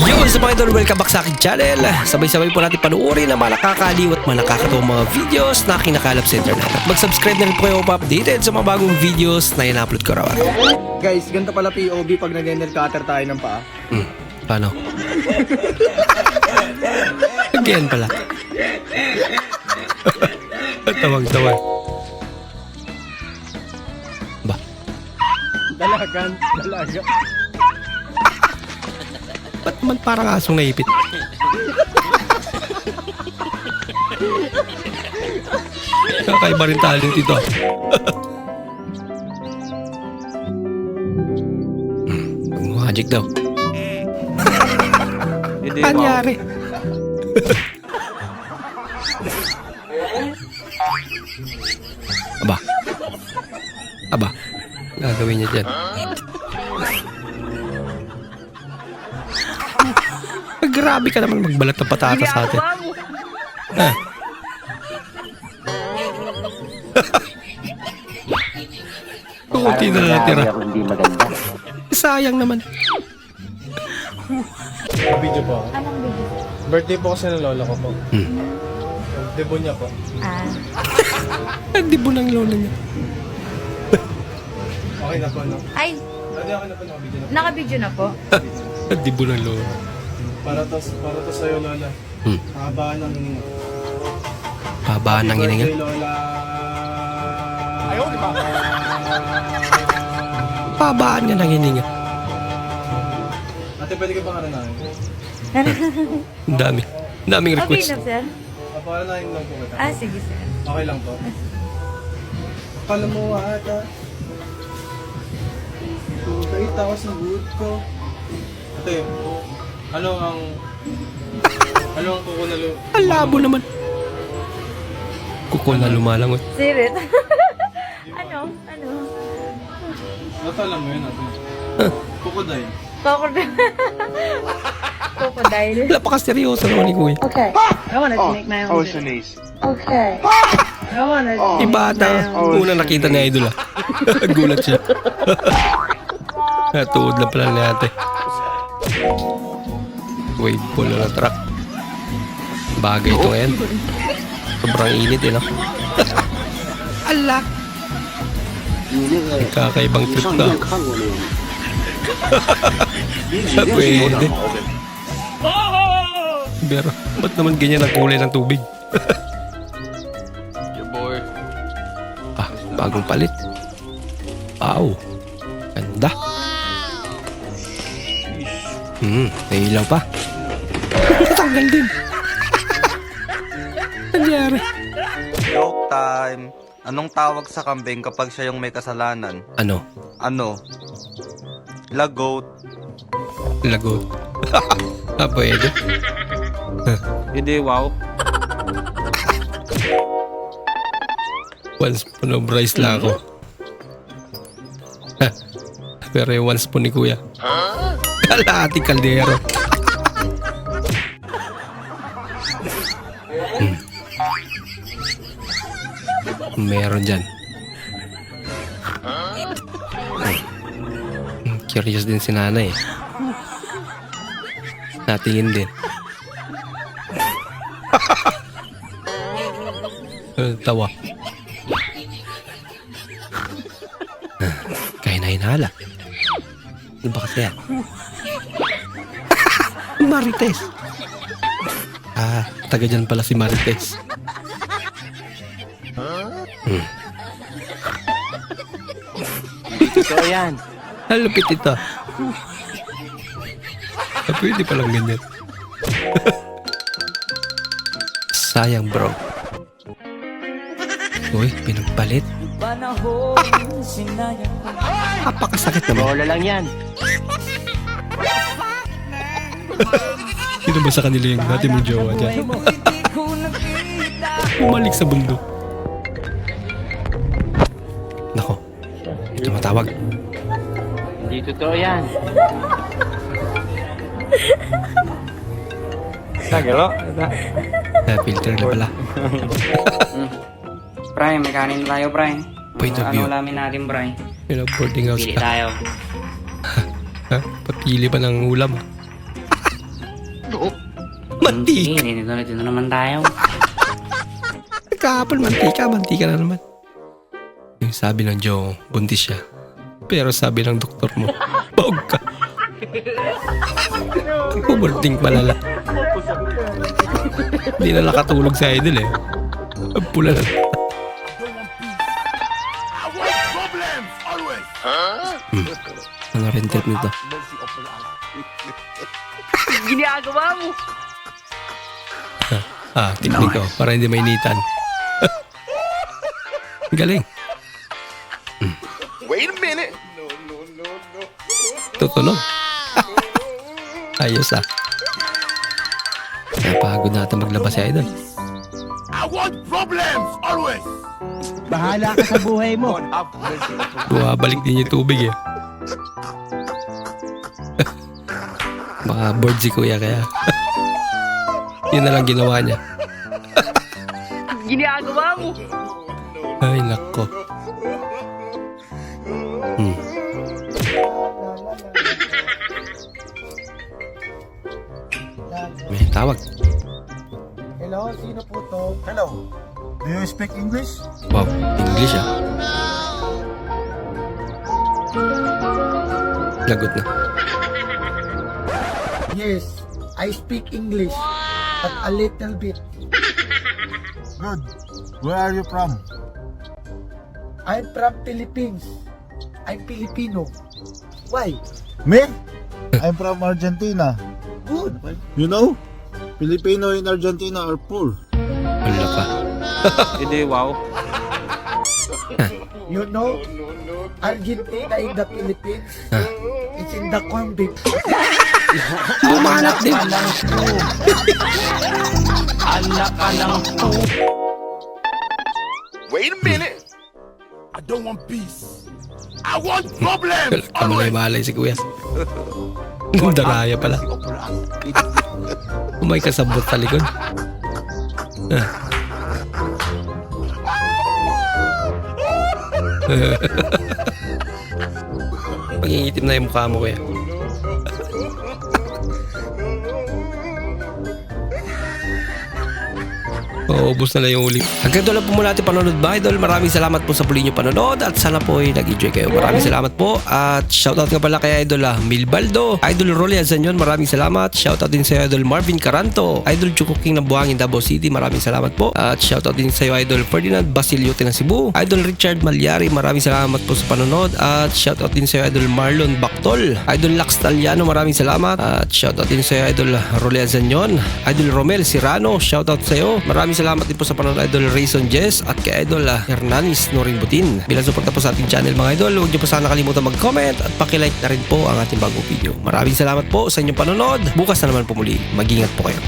Yo, sa mga idol, welcome back sa aking channel. Sabay-sabay po natin panuorin ang mga nakakaliw at mga mga videos na kinakalap sa internet. At mag-subscribe na rin po kayo pa-updated sa mga bagong videos na in-upload ko raw. Guys, ganito pala POV pag nag-nail cutter tayo ng paa. Hmm, paano? Again pala. Tawag-tawag. Ba, Dalagan, dalaga. Naman parang asong naipit? Kakaiba rin talent ito. Hmm, Magic daw. Anyari? Aba. Aba. Gagawin niya dyan. Grabe ka naman magbalat ng patatas sa atin. Ha? Kunti na lang natira. hindi maganda. Sayang naman. Video po ako. Anong video? Birthday po kasi ng lola ko po. Hmm. Debo niya po. Ah, Hindi mo ng lola niya. Okay na po, no? ay, okay na po, nakabidyo na po. naka-video na po. Hindi mo ng lola. Para to, para to sa'yo, lola. Hmm. Habaan ng hininga. Babaan ng hininga. Birthday, lola. Ayaw, di ba? Babaan niya ng hininga. Ate, pwede ka bang aranahin? Dami. Daming Okay request. na, sir. Paparanahin lang po kita. Ah, sige, sir. Okay lang po. Akala mo ata. Kait ako sa good ko. Ate, ano ang... Ano ang kuko na lo... Ang labo naman. Kuko na lumalangot. Sirit. ano? Ano? Nasa alam mo yun ate. Kukodile. Crocodile. Crocodile. Wala pa ka seryoso naman ni Kuya. Okay. I wanted to make my own video. Okay. I wanted to Iba ata. Una nakita ni Idol ah. Gulat siya. Natuod lang pala ni ate. Wave pool na truck. Bagay ito yan. Eh. Sobrang init eh, no? Alak! Kakaibang trip na. Pwede. Pero, ba't naman ganyan ang kulay ng tubig? ah, bagong palit. Wow. Ganda. Hmm, nahilang pa. Natanggal din. Nangyari. Joke time. Anong tawag sa kambing kapag siya yung may kasalanan? Ano? Ano? Lagoat. Lagot. ah, pwede. Hindi, wow. One spoon of rice lang ako. Ha, Pero yung one spoon ni kuya. Kalahating kaldero. Meron dyan. Hmm, Curious din si nanay. Natingin din. Tawa. Kaya na hinala. Ano ba kasi yan? Marites. Ah, taga dyan pala si Marites. Yan. Halupit ito. Ah, pwede palang ganyan. Sayang bro. Uy, pinagpalit. Napakasakit naman. Bola lang yan. Sino ba sa kanila yung dati mong jowa dyan? Bumalik sa bundok. Nako. Ito matawag. Hindi totoo yan. Nagalo? Eh, filter na pala. Bray, may kanin tayo, Bray. Point of ano view. ulamin natin, Bray? Ang boarding house Pili pa. tayo. Ha? Papili pa ng ulam. Mantika. Sige, dito na, dito naman tayo. Kahapon, mantika, mantika na naman. Yung sabi ng Joe, buntis siya. Pero sabi ng doktor mo, bog ka. Umulting palala. Hindi na nakatulog sa idol eh. Ang pula na. Hmm. Ano rin trip nito? Ginagawa mo! Ah, tiknik ko para hindi mainitan. Galing. Tutunog. Ayos ah. Napagod natin maglabas si Idol. Bahala ka sa buhay mo. Bumabalik din yung tubig eh. Baka bored si kuya kaya. Yun na lang ginawa niya. Ginagawa mo! Ay, nako. May tawag. Hello, sino po to? Hello. Do you speak English? Wow, English ah. Lagot na. Yes, I speak English. But a little bit. Good. Where are you from? I'm from Philippines. I'm Filipino. Why? Me? I'm from Argentina. Good. You know? Filipino in Argentina are poor. Wala ka. Hindi, wow. You know? Argentina in the Philippines. It's in the corn beef. Bumanat din. Anak ka ng Kamalay-malay si kuya. Daraya pala. Umay kasabot sa likod. Ah. Pangingitim na yung mukha mo kuya. Maubos na lang yung uling. Hanggang doon lang po muna ating panonood ba, idol. Maraming salamat po sa puli nyo panonood at sana po ay nag-enjoy kayo. Maraming salamat po at shoutout nga pala kay idol ah, Milbaldo, idol Rolly Azanyon, maraming salamat. Shoutout din sa idol Marvin Caranto, idol Chuko King ng Buhangin Davao City, maraming salamat po. At shoutout din sa idol Ferdinand Basiliote ng Cebu, idol Richard Malyari, maraming salamat po sa panonood at shoutout din sa idol Marlon Bactol, idol Lax Taliano, maraming salamat. At shoutout din sa idol Rolly Azanyon, idol Romel Sirano, shoutout sa iyo. Maraming salamat din po sa panonood idol Rayson Jess at kay idol ah, Hernanis Noring Butin. Bilang suporta po sa ating channel mga idol, huwag niyo po sana kalimutan mag-comment at pakilike na rin po ang ating bagong video. Maraming salamat po sa inyong panonood. Bukas na naman po muli. Mag-ingat po kayo.